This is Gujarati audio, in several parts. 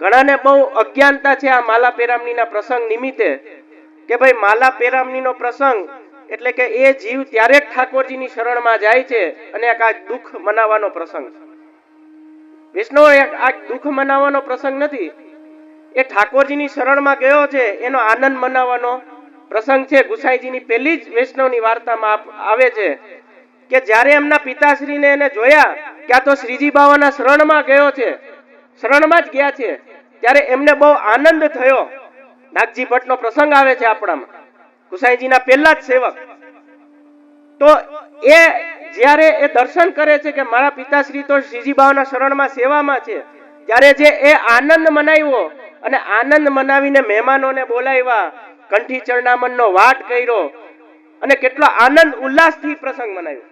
ઘણાને બહુ અજ્ઞાનતા છે આ માલા પેરામણીના પ્રસંગ નિમિત્તે કે ભાઈ માલા પેરામણીનો પ્રસંગ એટલે કે એ જીવ ત્યારે જ ઠાકોરજીની શરણમાં જાય છે અને દુઃખ મનાવવાનો પ્રસંગ વૈષ્ણવ એક આ દુઃખ મનાવવાનો પ્રસંગ નથી. એ ઠાકોરજીની શરણમાં ગયો છે, એનો આનંદ મનાવવાનો પ્રસંગ છે. ગુસાઈજીની પહેલી જ વૈષ્ણવની વાર્તામાં આવે છે કે જ્યારે એમના પિતાશ્રીને એને જોયા કે આ તો શ્રીજી બાવાના શરણમાં ગયો છે, શરણમાં જ ગયા છે, ત્યારે એમને બહુ આનંદ થયો. નાગજી ભટ્ટનો પ્રસંગ આવે છે આપણામાં. ગુસાઈજીના પહેલા જ સેવક. તો એ જ્યારે એ દર્શન કરે છે કે મારા પિતાશ્રી તો શ્રીજી બાવાના શરણમાં સેવામાં છે, ત્યારે જે એ આનંદ મનાવ્યો અને આનંદ મનાવીને મહેમાનોને બોલાવ્યા, કંઠી ચરણામણનો વાટ કર્યો અને કેટલો આનંદ, ઉલ્લાસથી પ્રસંગ મનાવ્યો.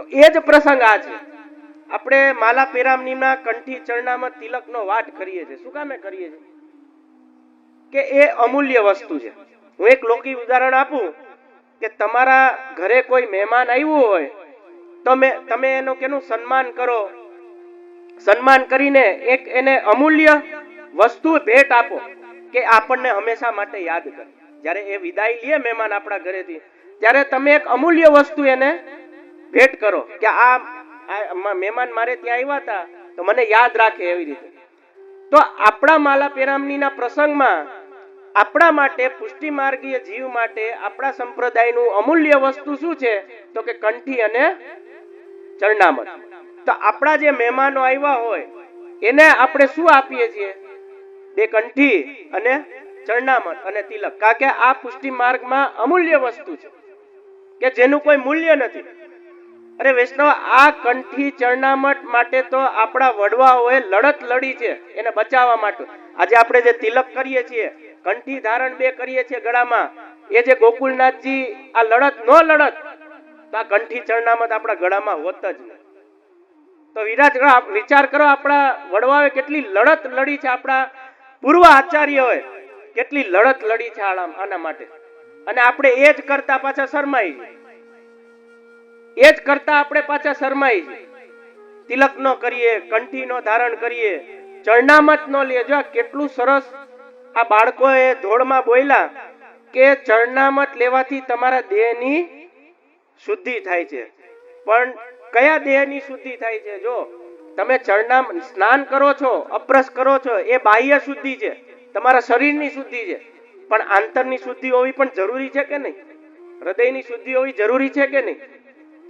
તો એ જ પ્રસંગ આ છે. આપણે માલા પેરામણીના કંઠી ચરણામાં તિલકનો વાટ કરીએ છીએ. શું કામે કરીએ છીએ? કે એ અમૂલ્ય વસ્તુ છે. હું એક લૌકિક ઉદાહરણ આપું કે તમારા ઘરે કોઈ મહેમાન આવ્યું હોય, તમે તમે એનું કેનું સન્માન કરો? સન્માન કરીને એક એને અમૂલ્ય વસ્તુ ભેટ આપો કે આપણને હંમેશા માટે યાદ કરે. જ્યારે એ વિદાય લે મહેમાન આપણા ઘરેથી, ત્યારે તમે એક અમૂલ્ય વસ્તુ એને ભેટ કરો કે આ મહેમાન મારે ત્યાં આવ્યા હતા, તો મને યાદ રાખે એવી રીતે. તો આપણા માલા પેરામણીના પ્રસંગમાં આપણા માટે પુષ્ટિ માર્ગીય જીવ માટે, આપણા સંપ્રદાયનું અમૂલ્ય વસ્તુ શું છે? તો કે કંઠી અને ચરણામત. તો આપણા જે મહેમાનો આવ્યા હોય, એને આપણે શું આપીએ છીએ? બે કંઠી અને ચરણામત અને તિલક. કારણ કે આ પુષ્ટિ માર્ગમાં અમૂલ્ય વસ્તુ છે, કે જેનું કોઈ મૂલ્ય નથી. અરે વૈષ્ણવ, આ કંઠી ચરણામઠ માટે તો આપણા વડવાઓએ લડત લડી છે, એને બચાવવા માટે. આજે આપણે જે તિલક કરીએ છીએ, કંઠી ધારણ બે કરીએ છીએ ગળામાં, એ જે ગોકુલનાથજી આ લડત નો લડત, તો આ કંઠી ચરણામત આપણા ગળામાં હોત જ તો વિરાજ વિચાર કરો, આપણા વડવાઓએ કેટલી લડત લડી છે આપણા પૂર્વ આચાર્યોએ, કેટલી લડત લડી છે આના માટે. અને આપણે એ જ કરતા પાછા શરમાઈ. એ જ કરતા આપણે પાછા શરમાઈ તિલક નો કરીએ, કંઠી નો ધારણ કરીએ, ચરણામત નો લઈએ. જો કેટલું સરસ આ બાળકોએ ધોળમાં બોલ્યા કે ચરણામત લેવાથી તમારા દેહની શુદ્ધિ થાય છે. પણ કયા દેહની શુદ્ધિ થાય છે? જો તમે ચરણામ સ્નાન કરો છો, અપ્રસ કરો છો, એ બાહ્ય શુદ્ધિ છે. તમારા શરીરની શુદ્ધિ છે. પણ આંતરની શુદ્ધિ હોવી પણ જરૂરી છે કે નહીં? હૃદયની શુદ્ધિ હોવી જરૂરી છે કે નહીં?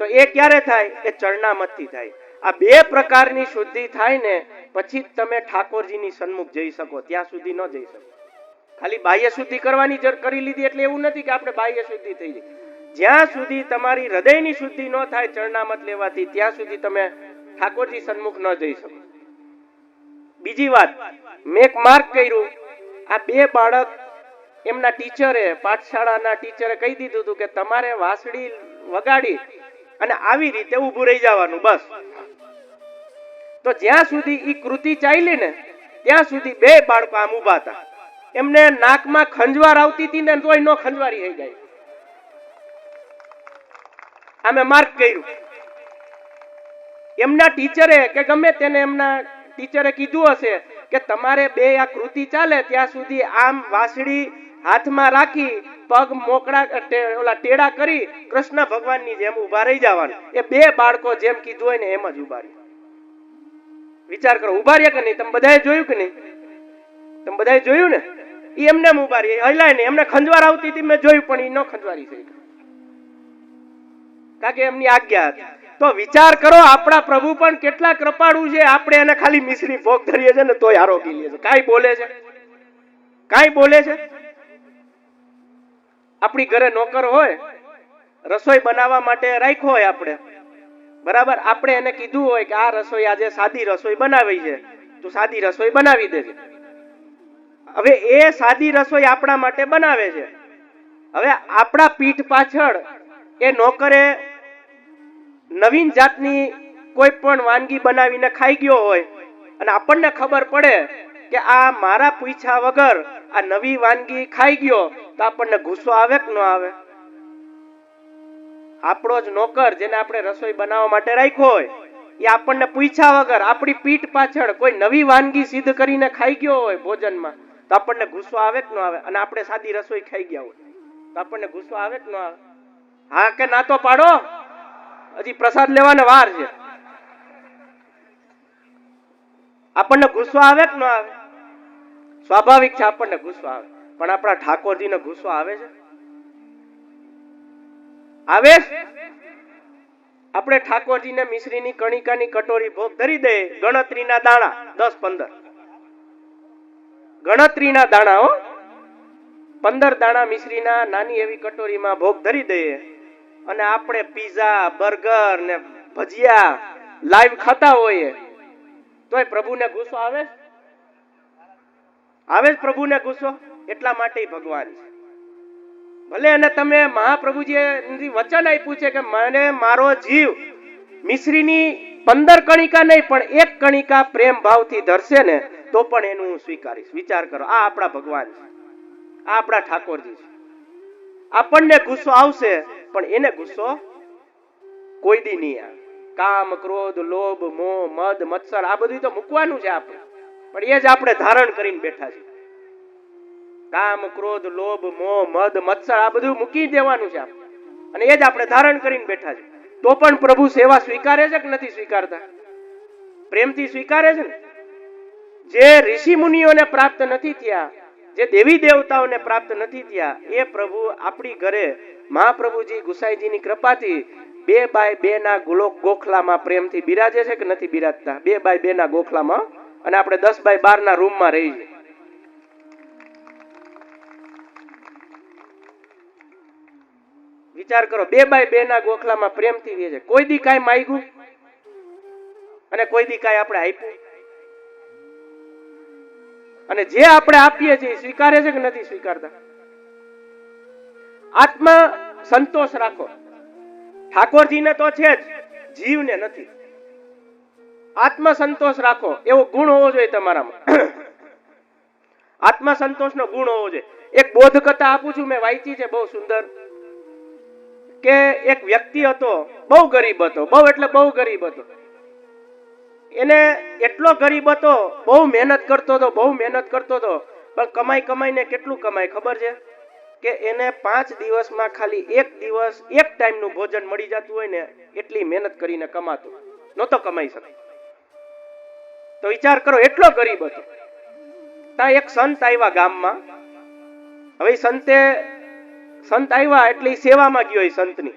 તો એ ક્યારે થાય? એ ચરણામતથી થાય. આ બે પ્રકારની શુદ્ધિ થાય ને, પછી જ તમે ઠાકોરજીની સન્મુખ જઈ શકો. ત્યાં સુધી ન જઈ શકો. ખાલી બાહ્ય શુદ્ધિ કરવાની કરી લીધી એટલે એવું નથી કે આપણે બાહ્ય શુદ્ધિ થઈ જાય જ્યાં સુધી તમારી હૃદયની શુદ્ધિ ન થાય ચરણામત લેવાથી, ત્યાં સુધી તમે ઠાકોરજી સન્મુખ ન જઈ શકો. બીજી વાત, મેં એક માર્ક કર્યું. આ બે બાળક એમના ટીચરે, પાઠશાળાના ટીચરે કહી દીધું હતું કે તમારે વાસડી વગાડી અને આવી રીતે ઊભું રહી જવાનું, બસ. તો જ્યાં સુધી ઈ કૃતિ ચાલી ને, ત્યાં સુધી બે બાળકો આમ ઊભા હતા. એમને નાકમાં ખંજવાર આવતી હતી ને, તોય નો ખંજવારી થઈ ગઈ. આમે માર્ક કર્યું. એમના ટીચરે કે ગમે તેને એમના ટીચરે કીધું હશે કે તમારે બે આ કૃતિ ચાલે, ત્યાં સુધી આમ વાસળી હાથમાં રાખી પગ મોકળા ઓલા ટેડા કરી કૃષ્ણ ભગવાનની જેમ ઊભા રહી જવાનું. એ બે બાળકો જેમ કીધું હોય ને એમ જ ઊભા રહે વિચાર કરો ઊભા રહ્યા કે નહીં? તમે બધાએ જોયું કે નહીં? તમે બધાએ જોયું ને? એ એમને ઊભા રહી હલાય નહીં. એમને ખંજવાર આવતી હતી, મેં જોયું, પણ એ ન ખંજવારી થઈ કારણ કે એમની આજ્ઞા હતી. તો વિચાર કરો, આપણા પ્રભુ પણ કેટલા કૃપાળુ છે. આપણે એને ખાલી મિશ્રી ભોગ ધરીએ છે ને તોય આરોગી લે છે. કાંઈ બોલે છે? કાંઈ બોલે છે? આપણી ઘરે નોકર હોય, રસોઈ બનાવવા માટે રાખ્યો હોય આપણે. બરાબર? આપણે એને કીધું હોય કે આ રસોઈ આજે સાદી રસોઈ બનાવી છે. તો સાદી રસોઈ બનાવી દેજે. હવે એ સાદી રસોઈ આપણા માટે બનાવે છે. હવે આપણા પીઠ પાછળ એ નોકરે નવીન જાતની કોઈ પણ વાનગી બનાવીને ખાઈ ગયો હોય, અને આપણને ખબર પડે કે આ મારા પૂછ્યા વગર આ નવી વાનગી ખાઈ ગયો તો આપણને ગુસ્સો આવે કે ન આવે? આપણો જ નોકર જેને આપણે રસોઈ બનાવવા માટે રાખ્યો હોય, એ આપણને પૂછ્યા વગર આપણી પીઠ પાછળ કોઈ નવી વાનગી સિદ્ધ કરીને ખાઈ ગયો હોય ભોજનમાં, તો આપણને ગુસ્સો આવે કે ન આવે? અને આપણે સાદી રસોઈ ખાઈ ગયા હોય, તો આપણને ગુસ્સો આવે કે ન આવે? હા કે ના તો પાડો? હજી પ્રસાદ લેવાને વાર છે. આપણને ગુસ્સો આવે કે ન આવે? સ્વાભાવિક છે આપણને ગુસ્સો આવે. પણ આપણા ઠાકોરજીને ગુસ્સો આવે છે? આવે? આપણે ઠાકોરજીને મિશ્રીની કણિકાની કટોરી ભોગ ધરી દે, ગણતરીના દાણા, દસ, પંદર. ગણતરીના દાણા, હો. પંદર દાણા મિશ્રીના નાની એવી કટોરીમાં ભોગ ધરી દઈએ અને આપણે પીઝા, બર્ગર ને ભજીયા લાઈવ ખાતા હોઈએ. તોય પ્રભુને ગુસ્સો આવે? આવે જ પ્રભુને ગુસ્સો? એટલા માટે ભગવાન છે. ભલે અને તમે મહાપ્રભુજીએ વચન આપ્યું છે કે મને મારો જીવ મિશ્રીની પંદર કણિકા નહીં, પણ એક કણિકા પ્રેમ ભાવથી ધરશે ને, તો પણ એનું હું સ્વીકારીશ. વિચાર કરો, આ આપણા ભગવાન છે. આ આપણા ઠાકોરજી છે. આપણને ગુસ્સો આવશે, પણ એને ગુસ્સો કોઈ દી નહીં આવે. કામ, ક્રોધ, લોભ, મોહ, મદ, મત્સર, આ બધું તો મૂકવાનું છે આપણે. પણ એ જ આપણે ધારણ કરીને બેઠા છે કામ ક્રોધ, લોભ, મોહ, મદ, મત્સર, આ બધું મૂકી દેવાનું છે અને એ જ આપણે ધારણ કરીને બેઠા છે તો પણ પ્રભુ સેવા સ્વીકારે છે કે નથી સ્વીકારતા? પ્રેમથી સ્વીકારે છે ને? જે ઋષિ મુનિઓને પ્રાપ્ત નથી થયા, જે દેવી દેવતાઓને પ્રાપ્ત નથી થયા, એ પ્રભુ આપણી ઘરે મહાપ્રભુજી ગુસાઈજીની કૃપાથી બે બાય બે ના ગોખલામાં પ્રેમથી બિરાજે છે કે નથી બિરાજતા? બે બાય બે ના ગોખલામાં અને આપણે દસ બાય બાર ના રૂમમાં રહી છીએ વિચાર કરો, બે બાય બે ના ગોખલામાં પ્રેમથી રહે છે. કોઈ દી કાંઈ માગ્યું? અને કોઈ દી કાંઈ આપણે આપ્યું? અને જે આપણે આપીએ છીએ સ્વીકારે છે કે નથી સ્વીકારતા? આત્મા સંતોષ રાખો. ઠાકોરજીને તો છે જ, જીવને નથી. આત્મ સંતોષ રાખો. એવો ગુણ હોવો જોઈએ તમારામાં. આત્મ સંતોષનો ગુણ હોવો જોઈએ. એક બોધ કથા આપું છું, મેં વાંચી છે, બહુ સુંદર. કે એક વ્યક્તિ હતો, બહુ ગરીબ હતો, બહુ એટલે બહુ ગરીબ હતો. એને એટલો ગરીબ હતો, બહુ મહેનત કરતો હતો, બહુ મહેનત કરતો હતો, પણ કમાઈ કમાઈને કેટલું કમાય, ખબર છે? કે એને પાંચ દિવસમાં ખાલી એક દિવસ, એક ટાઈમનું ભોજન મળી જતું હોય ને, એટલી મહેનત કરીને કમાતો. નહોતો કમાઈ શકે તો વિચાર કરો, એટલો ગરીબ હતો. ત્યાં એક સંત આવ્યા ગામમાં. હવે સંતે, સંત આવ્યા એટલે સેવામાં ગયો એ સંતની.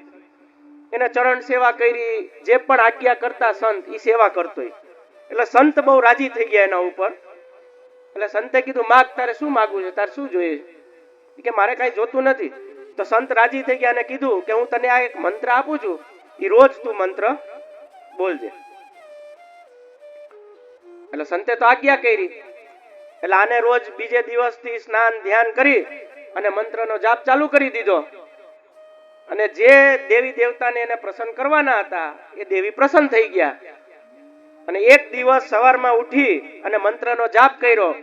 એને ચરણ સેવા કરી, જે પણ આજ્ઞા કરતા સંત એ સેવા કરતો. એટલે સંત બહુ રાજી થઈ ગયા એના ઉપર. એટલે સંતે કીધું, માગ, તારે શું માગવું છે? તારે શું જોઈએ છે? કે, મારે કાંઈ જોતું નથી. તો સંત રાજી થઈ ગયા અને કીધું કે, હું તને આ એક મંત્ર આપું છું. એ રોજ તું મંત્ર બોલજે. એટલે સંતે તો આજ્ઞા કરી. એટલે આને રોજ બીજે દિવસથી સ્નાન, ધ્યાન કરી અને મંત્રનો જાપ ચાલુ કરી દીધો. અને જે દેવી દેવતાને એને પ્રસન્ન કરવાના હતા, એ દેવી પ્રસન્ન થઈ ગયા. અને એક દિવસ સવારમાં ઉઠી અને મંત્રનો જાપ કર્યો.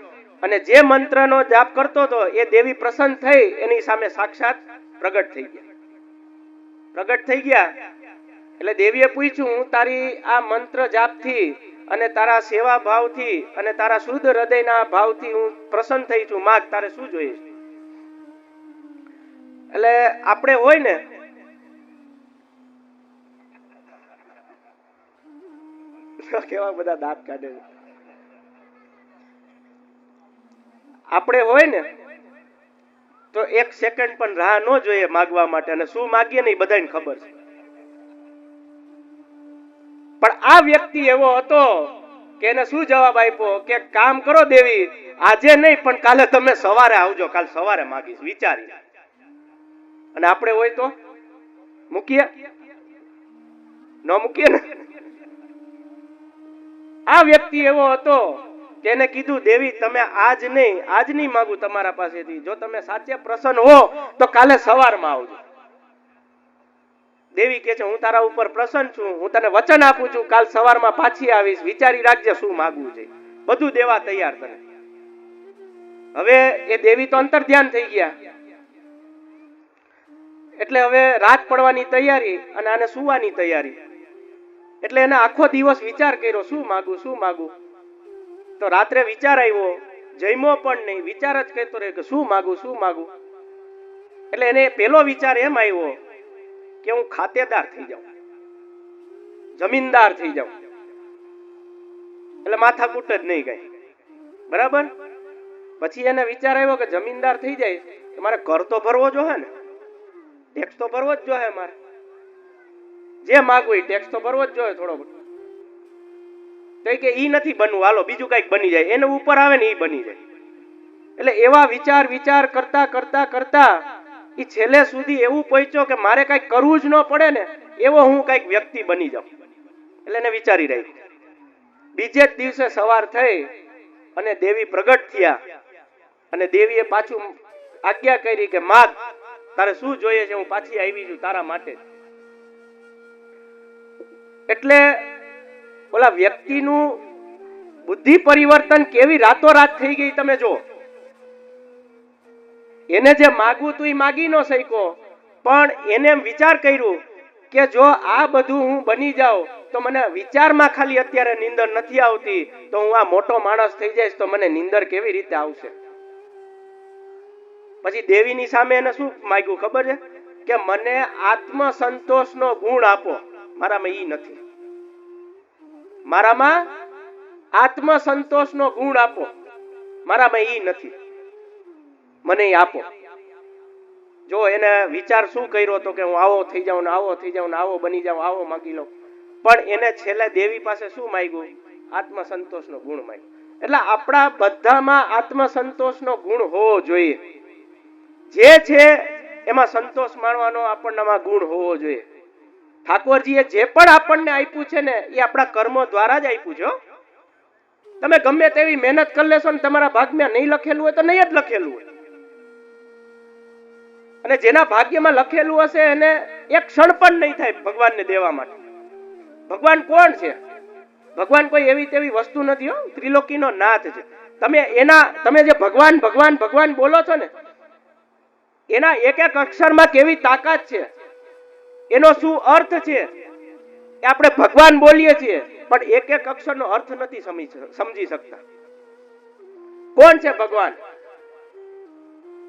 અને જે મંત્રનો જાપ કરતો હતો, એ દેવી પ્રસન્ન થઈ, એની સામે સાક્ષાત પ્રગટ થઈ ગયા. પ્રગટ થઈ ગયા. એટલે દેવીએ પૂછ્યું, હું તારી આ મંત્ર જાપથી અને તારા સેવા ભાવથી અને તારા શુદ્ધ હૃદયના ભાવથી હું પ્રસન્ન થઈ છું. માગ, તારે શું જોઈએ? એટલે આપણે હોય ને કેવા બધા દાંત કાઢે આપણે હોય ને, તો એક સેકન્ડ પણ રાહ ન જોઈએ માગવા માટે. અને શું માગીએ ને એ બધાને ખબર છે. પણ આ વ્યક્તિ એવો હતો કે એને શું જવાબ આપ્યો? કે કામ કરો દેવી, આજે નહીં, પણ કાલે તમે સવારે આવજો, કાલ સવારે માગીશ, વિચારી. અને આપણે હોય તો મૂકીએ? ન મૂકીએ ને? આ વ્યક્તિ એવો હતો એને કીધું, દેવી, તમે આજ નહીં આજ નહીં માગું તમારા પાસેથી. જો તમે સાચે પ્રસન્ન હો, તો કાલે સવારમાં આવજો. દેવી કે છે, હું તારા ઉપર પ્રસન્ન છું, હું તને વચન આપું છું, કાલ સવારમાં પાછી આવીશ, વિચારી રાખજે શું માગવું છે. બધું દેવા તૈયાર તને. હવે એ દેવી તો અંતર ધ્યાન થઈ ગયા. એટલે હવે રાત પડવાની તૈયારી અને આને સુવાની તૈયારી. એટલે એને આખો દિવસ વિચાર કર્યો, શું માગું શું માગું? તો રાત્રે વિચાર આવ્યો, જમ્યો પણ નહીં, વિચાર જ કહેતો રહે કે, શું માગું શું માગું? એટલે એને પેલો વિચાર એમ આવ્યો કે હું ખાતેદાર થઈ જાઉં. જમીનદાર થઈ જાઉં. એટલે માથાકૂટ જ નહીં ગઈ. બરાબર? પછી એને વિચાર આવ્યો કે જમીનદાર થઈ જાય. તો મારે કર તો ભરવો જોઈએ ને. ટેક્સ તો ભરવો જ જોઈએ મારે જે માગવું એ ટેક્સ તો ભરવો જ જોઈએ થોડો. તો કે ઈ નથી બનવું. હાલો, બીજું કંઈક બની જાય. એને ઉપર આવે ને ઈ બની જાય. એટલે એવા વિચાર વિચાર કરતા કરતા કરતા ઈ છેલ્લે સુધી એવું પહોંચ્યો કે મારે કંઈક કરવું જ ન પડે ને, એવો હું કંઈક વ્યક્તિ બની જાઉં. એટલે એને વિચારી રહી બીજે જ દિવસે સવાર થઈ અને દેવી પ્રગટ થયા. અને દેવીએ પાછું આજ્ઞા કરી કે, માગ, તારે શું જોઈએ છે? હું પાછી આવી છું તારા માટે. એટલે ઓલા વ્યક્તિનું બુદ્ધિ પરિવર્તન કેવી રાતોરાત થઈ ગઈ તમે જો એને જે માગવું તું એ માગી ન શક્યો. પણ એને વિચાર કર્યું કે જો આ બધું હું બની જાઉં, તો મને વિચારમાં ખાલી અત્યારે નિંદર નથી આવતી, તો હું આ મોટો માણસ થઈ જઈશ, તો મને નિંદર કેવી રીતે આવશે? પછી દેવીની સામે એને શું માગ્યું ખબર છે? કે મને આત્મસંતોષનો ગુણ આપો. મારામાં ઈ નથી. મારામાં આત્મસંતોષનો ગુણ આપો. મારામાં ઈ નથી. મને આપો. જો એને વિચાર શું કર્યો હતો કે હું આવો થઈ જાઉં ને આવો થઈ જાઉં ને આવો બની જાઉં, આવો માગી લઉં પણ એને છેલ્લે દેવી પાસે શું માગ્યું? આત્મસંતોષનો ગુણ માગ્યો. એટલે આપણા બધામાં આત્મસંતોષનો ગુણ હોવો જોઈએ. જે છે એમાં સંતોષ માણવાનો આપણનામાં ગુણ હોવો જોઈએ. ઠાકોરજીએ જે પણ આપણને આપ્યું છે ને, એ આપણા કર્મો દ્વારા જ આપ્યું છે તમે ગમે તેવી મહેનત કરી લેશો ને, તમારા ભાગમાં નહીં લખેલું હોય તો નહીં જ લખેલું હોય. અને જેના ભાગ્યમાં લખેલું હશે એને એક ક્ષણ પણ નહીં થાય ભગવાનને દેવા માટે. ભગવાન કોણ છે? ભગવાન કોઈ એવી તેવી વસ્તુ નથી હો, ત્રિલોકીનો નાથ છે. તમે એના, તમે જે ભગવાન ભગવાન ભગવાન બોલો છો ને, એના એક એક અક્ષરમાં કેવી તાકાત છે? એનો શું અર્થ છે? એ આપણે ભગવાન બોલીએ છીએ, પણ એક એક અક્ષરનો અર્થ નથી સમજી સમજી શકતા. કોણ છે ભગવાન?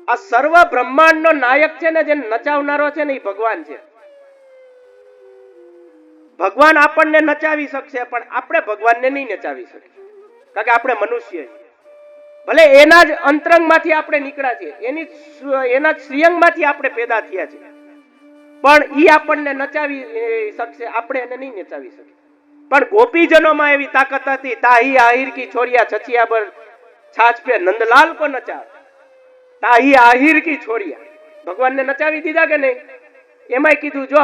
આ સર્વ બ્રહ્માંડનો નાયક છે ને, જે નચાવનારો છે ને, એ ભગવાન છે. ભગવાન આપણને નચાવી શકશે, પણ આપણે ભગવાનને નહીં નચાવી શકીએ. કારણ કે આપણે મનુષ્ય છીએ. ભલે એના જ અંતરંગમાંથી આપણે નીકળ્યા છીએ, એની એના જ શ્રીઅંગમાંથી આપણે પેદા થયા છીએ. પણ એ આપણને નચાવી શકશે, આપણે એને નહીં નચાવી શકીએ. પણ ગોપીજનોમાં એવી તાકાત હતી, તાહી આહિર કી છોરિયા છછિયા પર છાછ પે નંદલાલ કો નચા આહિર કી છોરિયા ભગવાનને નચાવી દીધા કે નહીં? એમાંય કીધું, જો,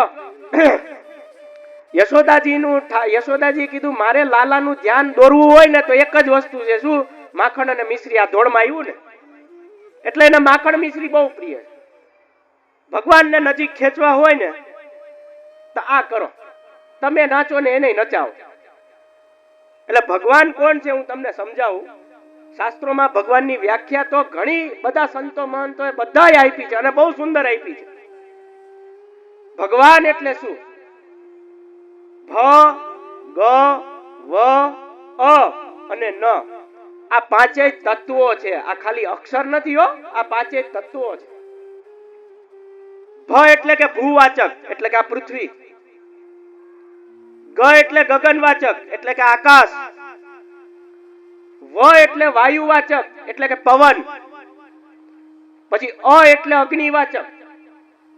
યશોદાજીનું યશોદાજી કીધું, મારે લાલાનું ધ્યાન દોરવું હોય ને તો એક જ વસ્તુ છે, શું? માખણ અને મિશ્રી આ ધોળમાં આવ્યું ને? એટલે એને માખણ મિશ્રી બહુ પ્રિય છે. ભગવાનને નજીક ખેંચવા હોય ને, તો આ કરો. તમે નાચો ને એને નચાવો. એટલે ભગવાન કોણ છે હું તમને સમજાવું? શાસ્ત્રોમાં ભગવાનની વ્યાખ્યા તો ઘણી બધા સંતો મહંતોએ બધાય આપી છે અને બહુ સુંદર આપી છે. ભગવાન એટલે શું? ભ, ગ, વ, અ અને ન. આ પાંચેય તત્વો છે. આ ખાલી અક્ષર નથી હો, આ પાંચેય તત્વો છે. ભ એટલે કે ભૂવાચક, એટલે કે આ પૃથ્વી. ગ એટલે ગગનવાચક, એટલે કે આકાશ. વ એટલે વાયુવાચક, એટલે કે પવન. પછી અ એટલે અગ્નિવાચક.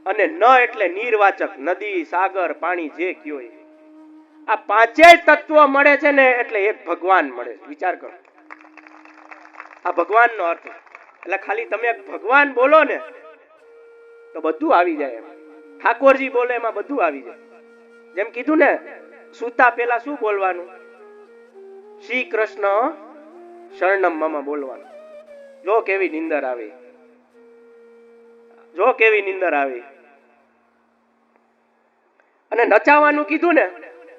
અને ન એટલે નીરવાચક, નદી, સાગર, પાણી, જે કયો એ. આ પાંચેય તત્વો મળે છે ને, એટલે એક ભગવાન મળે. વિચાર કરો. આ ભગવાનનો અર્થ. એટલે ખાલી તમે ભગવાન બોલો ને, તો બધું આવી જાય એમ. ઠાકોરજી બોલે એમાં બધું આવી જાય. જેમ કીધું ને, સુતા પેલા શું બોલવાનું? શ્રી કૃષ્ણ શરણમ બોલવાનું. જો કેવી નિંદર આવી. જો કેવી નિંદર આવી. અને નચાવાનું કીધું ને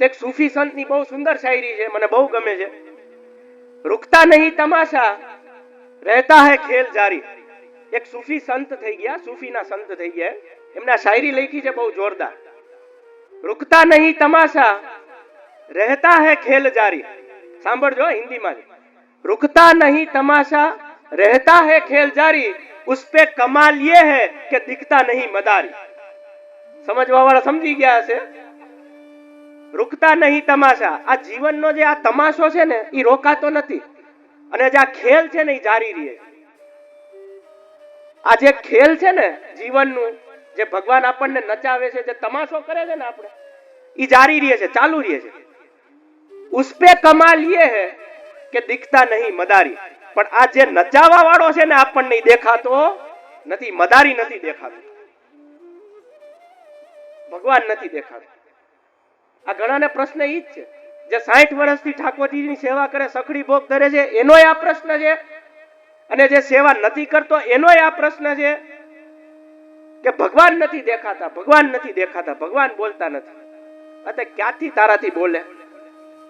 એક સૂફી સંતની બહુ સુંદર શાયરી છે, મને બહુ ગમે છે. રૂકતા નહીં તમાશા, રહેતા હે ખેલ જારી. એક સૂફી સંત થઈ ગયા, સૂફીના સંત થઈ ગયા. એમના શાયરી લખી છે બહુ જોરદાર. રૂકતા નહીં તમાશા, રહેતા હે ખેલ જારી. સાંભળજો હિન્દીમાં. रुकता नहीं तमाशा रहता है खेल जारी उस पे कमाल ये है कि दिखता नहीं मदारी સમજવા વાળા સમજી ગયા હશે રૂકતા નહીં તમાશા આ જીવનનો જે આ તમાશો છે ને એ રોકાતો નથી અને જે આ ખેલ છે ને એ જારી રહે છે. આ જે ખેલ છે ને જીવનનું જે ભગવાન આપણને નચાવે છે જે તમાશો કરે છે ને આપણે એ જારી રહે છે ચાલુ રહે છે ઉસ पे કમાલ ये है કે દીખતા નહીં મદારી. પણ આ જે નચાવા વાળો છે ને આપણને દેખાતો. નથી, મદારી નથી દેખાતો. ભગવાન નથી દેખાતો. આ ઘણાને પ્રશ્ન ઈ જ છે. જે સાઠ વર્ષથી ઠાકોરજીની સેવા કરે, સખડી ભોગ ધરે છે એનો આ પ્રશ્ન છે. અને જે સેવા નથી કરતો એનો આ પ્રશ્ન છે. કે ભગવાન નથી દેખાતા, ભગવાન નથી દેખાતા, ભગવાન બોલતા નથી. અત્યારે ક્યાંથી તારાથી બોલે?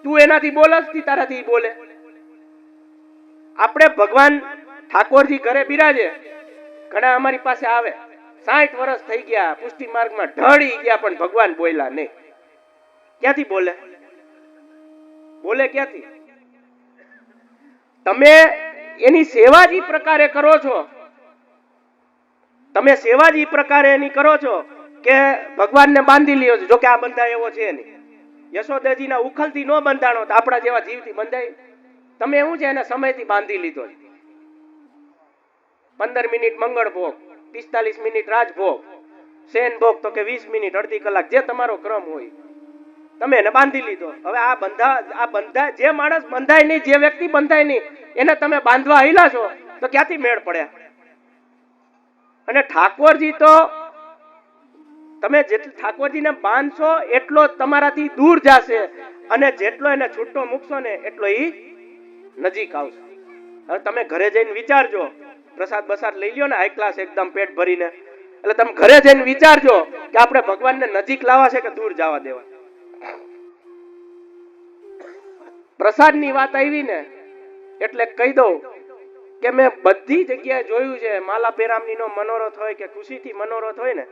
તું એનાથી બોલસથી તારાથી બોલે? આપણે ભગવાન ઠાકોરજી ઘરે બિરાજે. ઘણા અમારી પાસે આવે. સાઠ વર્ષ થઈ ગયા, પુષ્ટિ માર્ગમાં ઢળી ગયા, પણ ભગવાન બોલ્યા નહીં. ક્યાંથી બોલે? બોલે ક્યાંથી? તમે એની સેવા જ પ્રકારે કરો છો. તમે સેવા જ પ્રકારે એની કરો છો કે ભગવાનને બાંધી લ્યો છો. જોકે આ બંધાય એવો છે નહીં. યશોદાજીના ઉખલથી ન બંધાણો તો આપણા જેવા જીવથી બંધાય. તમે એવું છે એને સમયથી બાંધી લીધો પંદર મિનિટ મંગળ ભોગ, પિસ્તાલીસ મિનિટ રાજભોગ સેન ભોગ તો કે વીસ મિનિટ, અડધી કલાક, જે તમારો ક્રમ હોય. તમે એને બાંધી લીધો. હવે આ બંધા આ બંધા, જે માણસ બંધાય નહીં, જે વ્યક્તિ બંધાય નહીં, એને તમે બાંધવા હિલા છો, તો ક્યાંથી મેળ પડ્યા અને ઠાકોરજી તો, તમે જેટલું ઠાકોરજીને બાંધશો, એટલો તમારાથી દૂર જશે. અને જેટલો એને છૂટો મૂકશો ને, એટલો ઈ નજીક આવશે. હવે તમે ઘરે જઈને વિચારજો. પ્રસાદ બસાદ લઈ લ્યો ને હાઈ ક્લાસ એકદમ પેટ ભરીને. એટલે તમે ઘરે જઈને વિચારજો કે આપણે ભગવાનને નજીક લાવવા છે કે દૂર જવા દેવા. પ્રસાદની વાત આવી ને, એટલે કહી દઉં કે મેં બધી જગ્યાએ જોયું છે, માલા પેરામણીનો મનોરથ હોય કે ખુશીથી મનોરથ હોય ને,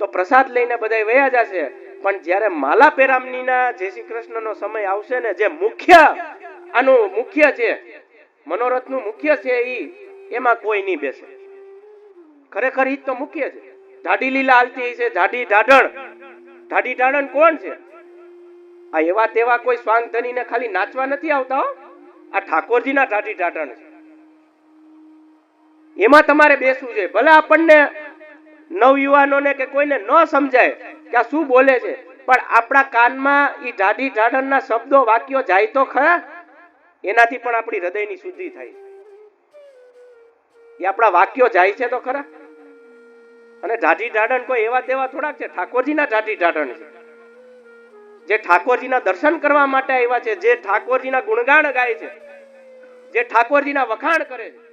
તો પ્રસાદ લઈને બધા વયા જશે. પણ જ્યારે માલા પેરામણીના જય શ્રી કૃષ્ણનો સમય આવશે ને, જે મુખ્ય આનું મુખ્ય છે, મનોરથનું મુખ્ય છે એ એમાં કોઈ નહીં બેસે. ખરેખર ઈ તો મુખ્ય છે. ધાડી લીલા હાલતી છે, ધાડી ઢાઢણ ધાડી ઢાઢણ કોણ છે? આ એવા તેવા કોઈ સ્વાંગ ધનીને ખાલી નાચવા નથી આવતા આ ઠાકોરજીના ધાડી ઢાઢણ છે. એમાં તમારે બેસવું છે ભલે આપણને નવયુવાનોને કે કોઈને ન સમજાય કે આ શું બોલે છે, પણ આપણા કાનમાં એ ઢાઢી ઢાઢણના શબ્દો વાક્યો જાય તો ખરા? એનાથી પણ આપણી હૃદયની શુદ્ધિ થાય. એ આપણા વાક્યો જાય છે તો ખરા. અને ઢાઢી ઢાઢણ કોઈ એવા તેવા થોડાક છે, ઠાકોરજીના ઢાઢી ઢાઢણ છે. જે ઠાકોરજીના દર્શન કરવા માટે આવ્યા છે, જે ઠાકોરજીના ગુણગાન ગાય છે, જે ઠાકોરજીના વખાણ કરે છે.